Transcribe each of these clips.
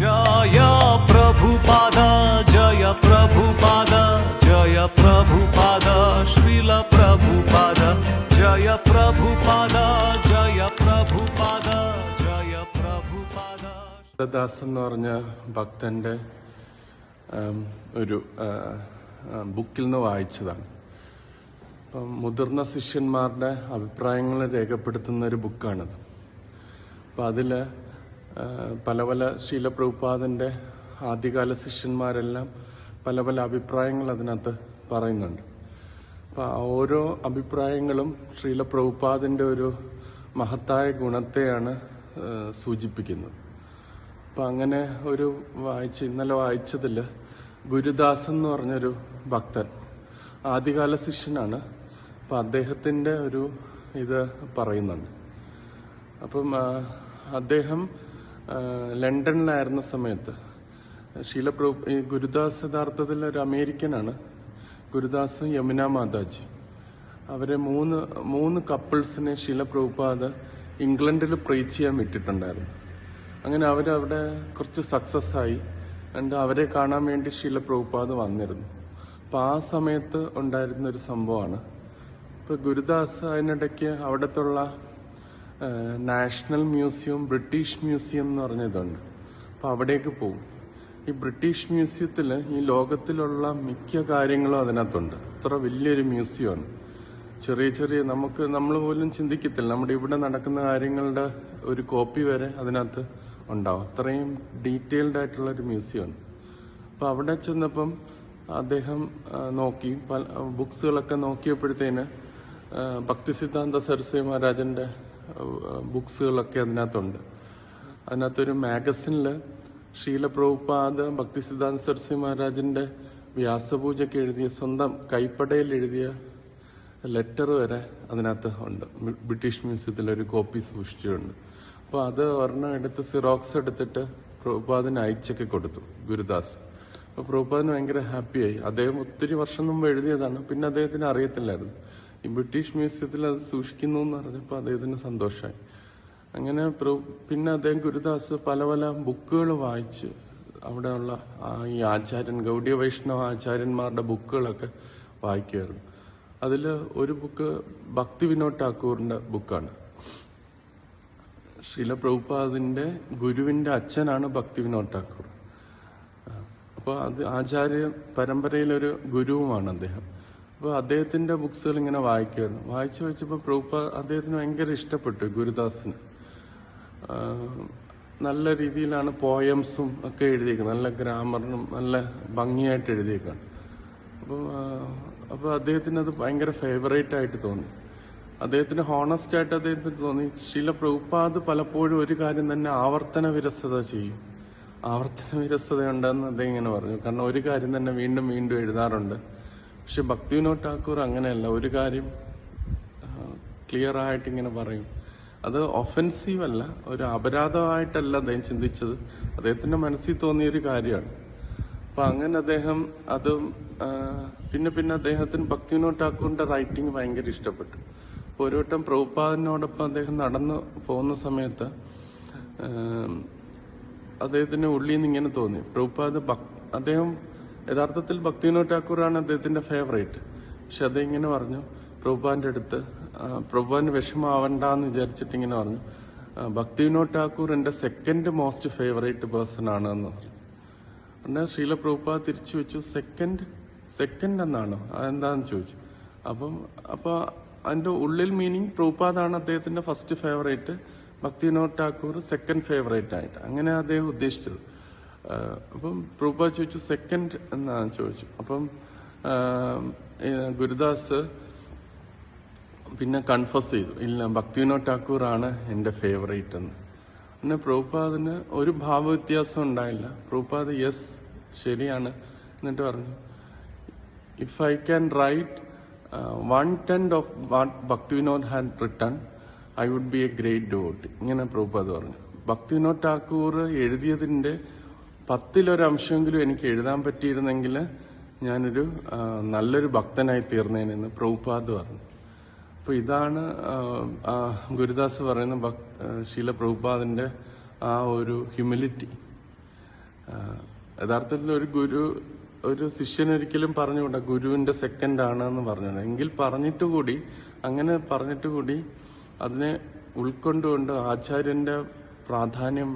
ജയ ജയ ജയ ജയ ജയ ജയ ദാസൻ എന്ന് പറഞ്ഞ ഭക്തന്റെ ഒരു ബുക്കിൽ നിന്ന് വായിച്ചതാണ്. അപ്പം മുതിർന്ന ശിഷ്യന്മാരുടെ അഭിപ്രായങ്ങൾ രേഖപ്പെടുത്തുന്ന ഒരു ബുക്കാണത്. അപ്പം അതിൽ പല പല ശീലപ്രഭുപാദന്റെ ആദ്യകാല ശിഷ്യന്മാരെല്ലാം പല പല അഭിപ്രായങ്ങൾ അതിനകത്ത് പറയുന്നുണ്ട്. അപ്പം ഓരോ അഭിപ്രായങ്ങളും ശ്രീല പ്രഭുപാദന്റെ ഒരു മഹത്തായ ഗുണത്തെയാണ് സൂചിപ്പിക്കുന്നത്. അപ്പൊ അങ്ങനെ ഒരു വായിച്ച് ഇന്നലെ വായിച്ചതിൽ ഗുരുദാസ് എന്ന് പറഞ്ഞൊരു ഭക്തൻ ആദ്യകാല ശിഷ്യനാണ്. അപ്പൊ അദ്ദേഹത്തിന്റെ ഒരു ഇത് പറയുന്നുണ്ട്. അപ്പം അദ്ദേഹം ലണ്ടനിലായിരുന്ന സമയത്ത് ഷീല പ്രഭു ഗുരുദാസ് യഥാർത്ഥത്തിൽ ഒരു അമേരിക്കനാണ്. ഗുരുദാസ് യമുന മാതാജി. അവരെ മൂന്ന് മൂന്ന് കപ്പിൾസിനെ ശീലപ്രഭുപാദ് ഇംഗ്ലണ്ടിൽ പ്രീച്ച് ചെയ്യാൻ വിട്ടിട്ടുണ്ടായിരുന്നു. അങ്ങനെ അവരവിടെ കുറച്ച് സക്സസ് ആയി. അണ്ട് അവരെ കാണാൻ വേണ്ടി ശീലപ്രഭുപാദ് വന്നിരുന്നു. അപ്പൊ ആ സമയത്ത് ഉണ്ടായിരുന്ന ഒരു സംഭവമാണ്. ഇപ്പൊ ഗുരുദാസ് അതിനിടയ്ക്ക് അവിടത്തുള്ള നാഷണൽ മ്യൂസിയം ബ്രിട്ടീഷ് മ്യൂസിയം എന്ന് പറഞ്ഞതുണ്ട് അപ്പൊ അവിടേക്ക് പോകും. ഈ ബ്രിട്ടീഷ് മ്യൂസിയത്തിൽ ഈ ലോകത്തിലുള്ള മിക്ക കാര്യങ്ങളും അതിനകത്തുണ്ട്. അത്ര വലിയൊരു മ്യൂസിയമാണ്. ചെറിയ ചെറിയ നമുക്ക് നമ്മൾ പോലും ചിന്തിക്കത്തില്ല. നമ്മുടെ ഇവിടെ നടക്കുന്ന കാര്യങ്ങളുടെ ഒരു കോപ്പി വരെ അതിനകത്ത് ഉണ്ടാവും. അത്രയും ഡീറ്റെയിൽഡ് ആയിട്ടുള്ള ഒരു മ്യൂസിയമാണ്. അപ്പൊ അവിടെ ചെന്നപ്പം അദ്ദേഹം നോക്കി. ബുക്സുകളൊക്കെ നോക്കിയപ്പോഴത്തേന് ഭക്തി സിദ്ധാന്ത സരസ്വതി മഹാരാജന്റെ ബുക്സുകളൊക്കെ അതിനകത്തുണ്ട്. അതിനകത്തൊരു മാഗസിനിൽ ശീലപ്രഭുപാദ ഭക്തി സിദ്ധാന്ത സരസ്വതി മഹാരാജന്റെ വ്യാസപൂജയ്ക്ക് എഴുതിയ സ്വന്തം കൈപ്പടയിൽ എഴുതിയ ലെറ്റർ വരെ അതിനകത്ത് ഉണ്ട്. ബ്രിട്ടീഷ് മ്യൂസിയത്തിൽ ഒരു കോപ്പി സൂക്ഷിച്ചിട്ടുണ്ട്. അപ്പോൾ അത് ഒരെണ്ണം എടുത്ത് സിറോക്സ് എടുത്തിട്ട് പ്രഭുപാദിന് അയച്ചൊക്കെ കൊടുത്തു ഗുരുദാസ്. അപ്പൊ പ്രഭുപാദിന് ഭയങ്കര ഹാപ്പിയായി. അദ്ദേഹം ഒത്തിരി വർഷം മുമ്പ് എഴുതിയതാണ്. പിന്നെ അദ്ദേഹത്തിന് അറിയത്തില്ലായിരുന്നു. ഈ ബ്രിട്ടീഷ് മ്യൂസിയത്തിൽ അത് സൂക്ഷിക്കുന്നു എന്ന് പറഞ്ഞപ്പോൾ അദ്ദേഹത്തിന് സന്തോഷമായി. അങ്ങനെ പിന്നെ അദ്ദേഹം ഗുരുദാസ് പല പല ബുക്കുകൾ വായിച്ച് അവിടെയുള്ള ഈ ആചാര്യൻ ഗൗഡിയ വൈഷ്ണവ ആചാര്യന്മാരുടെ ബുക്കുകളൊക്കെ വായിക്കുമായിരുന്നു അതിൽ ഒരു ബുക്ക് ഭക്തി വിനോദ് ടാക്കൂറിന്റെ ബുക്കാണ്. ശീല പ്രഭുപാദിന്റെ ഗുരുവിന്റെ അച്ഛനാണ് ഭക്തി വിനോദ് ടാക്കൂർ അപ്പോൾ അത് ആചാര്യ പരമ്പരയിലൊരു ഗുരുവുമാണ് അദ്ദേഹം. അപ്പോൾ അദ്ദേഹത്തിന്റെ ബുക്സുകൾ ഇങ്ങനെ വായിക്കുമായിരുന്നു. വായിച്ചു വായിച്ചപ്പോൾ പ്രൂപ്പ അദ്ദേഹത്തിന് ഭയങ്കര ഇഷ്ടപ്പെട്ടു ഗുരുദാസിന്. നല്ല രീതിയിലാണ് പോയംസും ഒക്കെ എഴുതിയേക്കുന്നത്. നല്ല ഗ്രാമറിനും നല്ല ഭംഗിയായിട്ട് എഴുതിയേക്കാണ്. അപ്പം അപ്പോൾ അദ്ദേഹത്തിന് അത് ഭയങ്കര ഫേവറേറ്റ് ആയിട്ട് തോന്നി. അദ്ദേഹത്തിന് ഹോണസ്റ്റ് ആയിട്ട് അദ്ദേഹത്തിന് തോന്നി. ശീല പ്രഭുപാദ് പലപ്പോഴും ഒരു കാര്യം തന്നെ ആവർത്തന വിരസത ചെയ്യും. ആവർത്തന വിരസത ഉണ്ടെന്ന് അദ്ദേഹം ഇങ്ങനെ പറഞ്ഞു. കാരണം ഒരു കാര്യം തന്നെ വീണ്ടും വീണ്ടും എഴുതാറുണ്ട്. പക്ഷെ ഭക്തി വിനോദ് ഠാക്കൂർ അങ്ങനെയല്ല. ഒരു കാര്യം ക്ലിയർ ആയിട്ട് ഇങ്ങനെ പറയും. അത് ഒഫൻസീവ് അല്ല ഒരു അപരാധമായിട്ടല്ല അദ്ദേഹം ചിന്തിച്ചത്. അദ്ദേഹത്തിന്റെ മനസ്സിൽ തോന്നിയ ഒരു കാര്യമാണ്. അപ്പൊ അങ്ങനെ അദ്ദേഹം അത് പിന്നെ പിന്നെ അദ്ദേഹത്തിന് ഭക്തി വിനോദ് ഠാക്കൂറിന്റെ റൈറ്റിംഗ് ഭയങ്കര ഇഷ്ടപ്പെട്ടു. അപ്പൊ ഒരു വട്ടം പ്രഭുപാദിനോടൊപ്പം അദ്ദേഹം നടന്നു പോകുന്ന സമയത്ത് അദ്ദേഹത്തിന് ഉള്ളിൽ നിന്ന് ഇങ്ങനെ തോന്നി. പ്രഭുപാദ് അദ്ദേഹം യഥാർത്ഥത്തിൽ ഭക്തിവിനോദ് ഠാക്കൂറാണ് അദ്ദേഹത്തിന്റെ ഫേവറേറ്റ് പക്ഷെ അദ്ദേഹം ഇങ്ങനെ പറഞ്ഞു? പ്രഭുപാന്റെ അടുത്ത് പ്രഭുപാന് വിഷമാവണ്ടെന്ന് വിചാരിച്ചിട്ട് ഇങ്ങനെ പറഞ്ഞു. ഭക്തി വിനോദ് ഠാക്കൂർ എന്റെ സെക്കൻഡ് മോസ്റ്റ് ഫേവറേറ്റ് പേഴ്സൺ ആണ് എന്ന് പറഞ്ഞു. ശ്രീല പ്രഭുപാ തിരിച്ചു വെച്ചു സെക്കൻഡ് സെക്കൻഡ് എന്നാണോ? അതെന്താന്ന് ചോദിച്ചു. അപ്പം അപ്പൊ അതിന്റെ ഉള്ളിൽ മീനിങ് പ്രഭുപാദാണ് അദ്ദേഹത്തിന്റെ ഫസ്റ്റ് ഫേവറേറ്റ് ഭക്തി വിനോദ് ഠാക്കൂർ സെക്കൻഡ് ഫേവറേറ്റ് ആയിട്ട്. അങ്ങനെ അദ്ദേഹം ഉദ്ദേശിച്ചത്. അപ്പം പ്രഭുപാദ് ചോദിച്ചു സെക്കൻഡ് എന്നാണ് ചോദിച്ചു അപ്പം ഗുരുദാസ് പിന്നെ കൺഫസ് ചെയ്തു. ഇല്ല ഭക്തിവിനോദ് ടാക്കൂർ ആണ് എന്റെ ഫേവറേറ്റ് എന്ന്. പിന്നെ പ്രഭുപാദിന് ഒരു ഭാവവ്യത്യാസം ഉണ്ടായില്ല. പ്രഭുപാദ് യെസ് ശരിയാണ് എന്നിട്ട് പറഞ്ഞു if I can write one tenth of what Bhaktivinod had written I would be a great dot ഇങ്ങനെ പ്രഭുപാദ് പറഞ്ഞു. ഭക്തിവിനോദ് ടാക്കൂർ എഴുതിയതിന്റെ പത്തിലൊരംശമെങ്കിലും എനിക്ക് എഴുതാൻ പറ്റിയിരുന്നെങ്കിൽ ഞാനൊരു നല്ലൊരു ഭക്തനായി തീർന്നേനെന്ന് പ്രഭുപാദ് പറഞ്ഞു. അപ്പൊ ഇതാണ് ഗുരുദാസ് പറയുന്ന ശീല പ്രഭുപാദിന്റെ ആ ഒരു ഹ്യൂമിലിറ്റി യഥാർത്ഥത്തിൽ ഒരു ഗുരു ഒരു ശിഷ്യൻ ഒരിക്കലും പറഞ്ഞുകൂടാ ഗുരുവിന്റെ സെക്കൻഡ് ആണ് എന്ന് പറഞ്ഞുകൂടാ. എങ്കിൽ പറഞ്ഞിട്ട് കൂടി അങ്ങനെ പറഞ്ഞിട്ട് കൂടി അതിനെ ഉൾക്കൊണ്ടുകൊണ്ട് ആചാര്യന്റെ പ്രാധാന്യം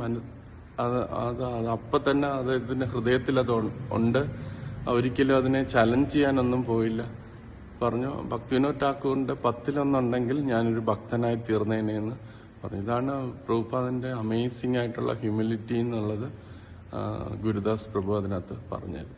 അത് അത് അത് അപ്പൊ തന്നെ ഇതിന്റെ ഹൃദയത്തിൽ അത് ഉണ്ട്. ഒരിക്കലും അതിനെ ചലഞ്ച് ചെയ്യാനൊന്നും പോയില്ല. പറഞ്ഞു ഭക്തിവിനോദ് ടാക്കൂറിന്റെ പത്തിലൊന്നുണ്ടെങ്കിൽ ഞാനൊരു ഭക്തനായി തീർന്നേനെ എന്ന് പറഞ്ഞു. ഇതാണ് പ്രഭുപാദന്റെ അമേസിംഗ് ആയിട്ടുള്ള ഹ്യൂമിലിറ്റി എന്നുള്ളത് ഗുരുദാസ് പ്രഭു അതിനകത്ത് പറഞ്ഞത്